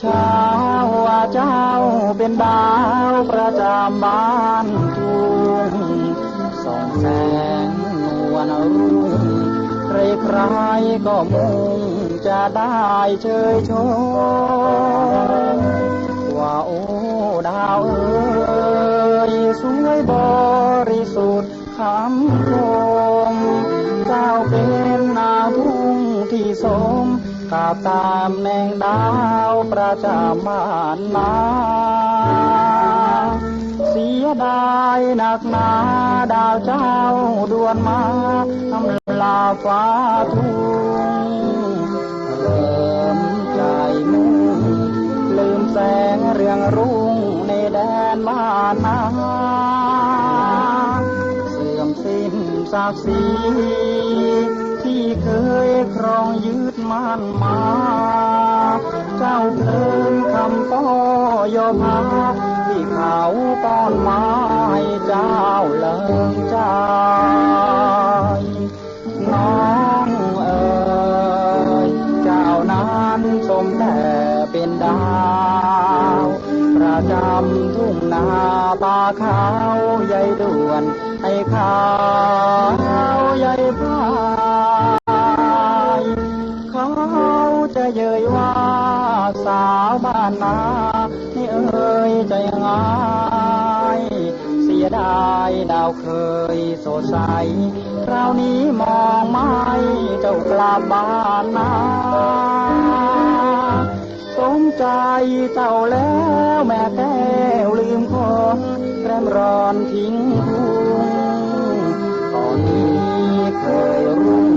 เจ้าเป็นดาวประจำบ้านทุ่งส่องแสงนวลรุ่งใครใครๆก็มุ่งจะได้เชยชมว่าโอ้ดาวเอ๋ยสวยบริสุทธิ์คำคมเจ้าเป็นนาทุ่งที่สม กับตามแนงดาวประจำบ้านนาเสียดายหนักหนาดาวเจ้าดวนมาทำลาฟ้าทุ่งเริ่มใจมุ่งลืมแสงเรืองรุ่งในแดนบ้านนาเสื่อมสิ้นศักดิ์ศรี เคยครองยึดมั่นมา เจ้าเพลินคำป้อยอมาที่เขาป้อนไม้เจ้าเลิงใจน้องเอ๋ยเจ้านั้นสมแต่เป็นดาวประจำทุ่งนาป่าเขาใหญ่ด่วนให้ขา จะเย้ยว่าสาวบ้านนานี่เอ่ยใจง่ายเสียดายดาวเคยสดใสคราวนี้มองไม่เจ้ากลับบ้านนาสมใจเจ้าแล้วแม่แก้วลืมคนแรมร้อนทิ้งทุ่งตอนนี้เคยรุ่ง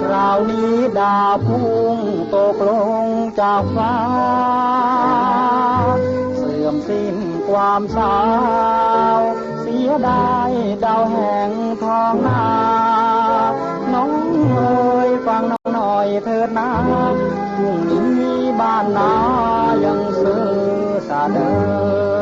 คราวนี้ดาวพุ่ง ตกลงจากฟ้า เสื่อมสิ้นความสาว เสียดายดาวแห่งทองนาน้องเอ๋ยฟังน้องหน่อยเถิดนะพรุ่งนี้บ้านนายังซื้อสาเดิ